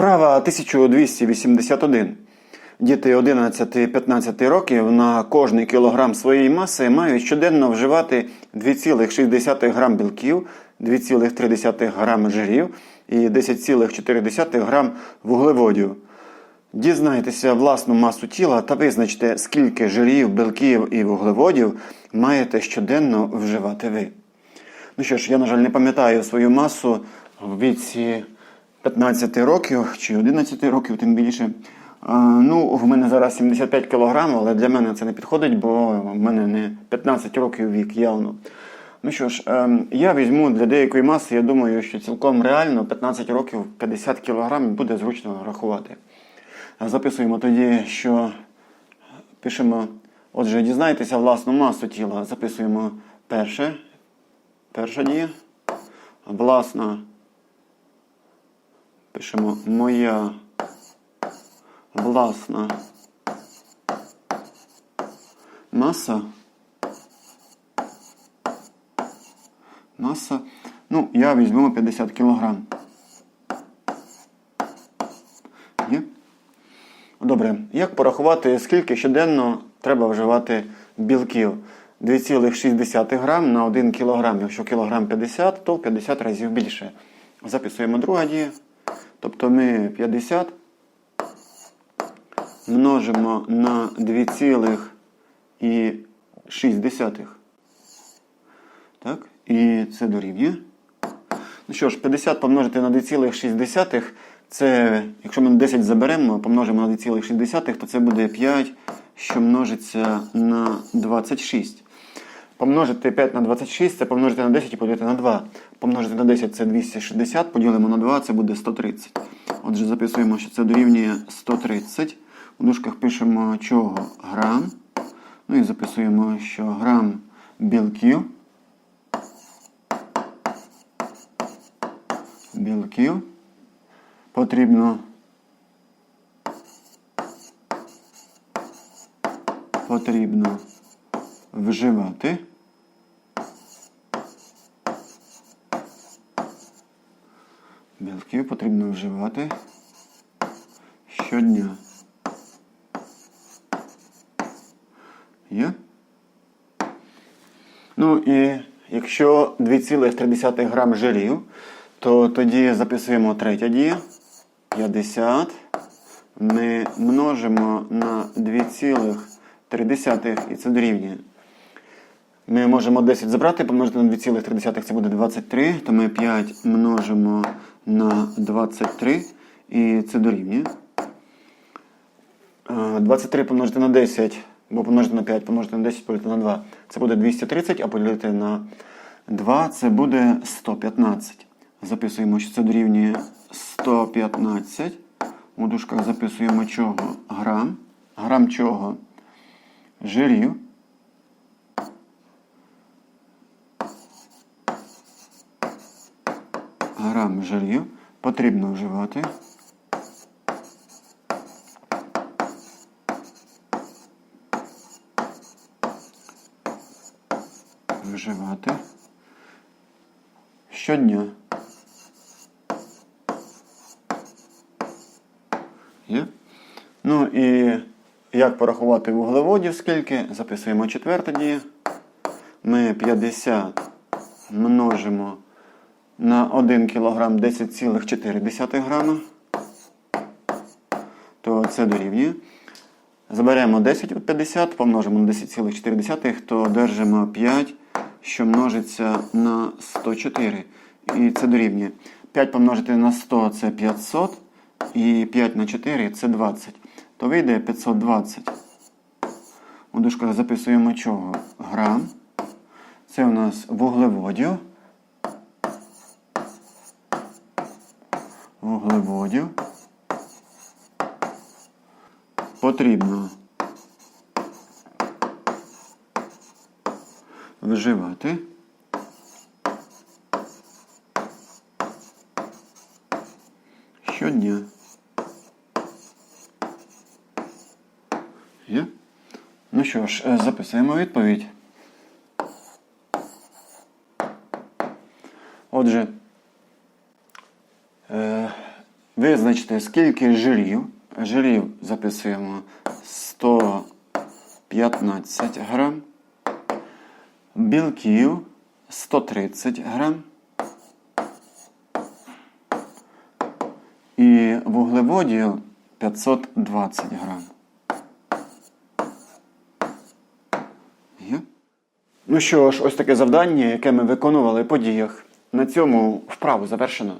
Вправа 1281. Діти 11-15 років на кожний кілограм своєї маси мають щоденно вживати 2,6 грам білків, 2,3 грам жирів і 10,4 грам вуглеводів. Дізнайтеся власну масу тіла та визначте, скільки жирів, білків і вуглеводів маєте щоденно вживати ви. Ну що ж, я, на жаль, не пам'ятаю свою масу в віці 15 років чи 11 років, тим більше. Ну, в мене зараз 75 кг, але для мене це не підходить, бо в мене не 15 років вік явно. Ну що ж, ем, я візьму для деякої маси, я думаю, що цілком реально 15 років 50 кг буде зручно рахувати. Записуємо тоді, що пишемо, отже, дізнайтеся власну масу тіла. Записуємо перше. Перша дія. Власна. Пишемо моя власна маса. Маса. Ну, я візьму 50 кг. Є? Добре. Як порахувати, скільки щоденно треба вживати білків? 2,6 грам на 1 кг. Якщо кілограм 50, то в 50 разів більше. Записуємо друга дія. Тобто ми 50 множимо на 2,6. Так? І це дорівнює. Ну що ж, 50 помножити на 2,6, це, якщо ми 10 заберемо, помножимо на 2,6, то це буде 5, що множиться на 26. Помножити 5 на 26 це помножити на 10 і поділити на 2. Помножити на 10 це 260, поділимо на 2, це буде 130. Отже, записуємо, що це дорівнює 130. У дужках пишемо чого грам. Ну і записуємо, що грам білків. Білків потрібно потрібно вживати. Білків потрібно вживати щодня. Є? Ну і якщо 2,3 грам жирів, то тоді записуємо третя дія. 50 ми множимо на 2,3 і це дорівнює. Ми можемо 10 забрати, помножити на 2,3, це буде 23, то ми 5 множимо на 23 і це дорівнює. Е, 23 помножити на 10, бо помножити на 5, помножити на 10, поділити на 2. Це буде 230, а поділити на 2 це буде 115. Записуємо, що це дорівнює 115. У дужках записуємо чого? Грам. Грам чого? Жирів. Грам жирів потрібно вживати. Вживати щодня. Є? Ну і як порахувати вуглеводів скільки? Записуємо четверта дія. Ми 50 множимо на 1 кг 10,4 грама. То це дорівнює. Заберемо 10 від 50, помножимо на 10,4, то одержимо 5, що множиться на 104. І це дорівнює. 5 помножити на 100 це 500. І 5 на 4 це 20. То вийде 520. У дужках записуємо чого? Грам. Це у нас вуглеводів. Вуглеводів. Потрібно вживати. Щодня. Є? Ну що ж, е, записуємо відповідь. Отже, е, Визначте, скільки жирів. Жирів записуємо 115 грам. Білків 130 грам. І вуглеводів 520 грам. Є? Ну що ж, ось таке завдання, яке ми виконували по діях. На цьому вправу завершено.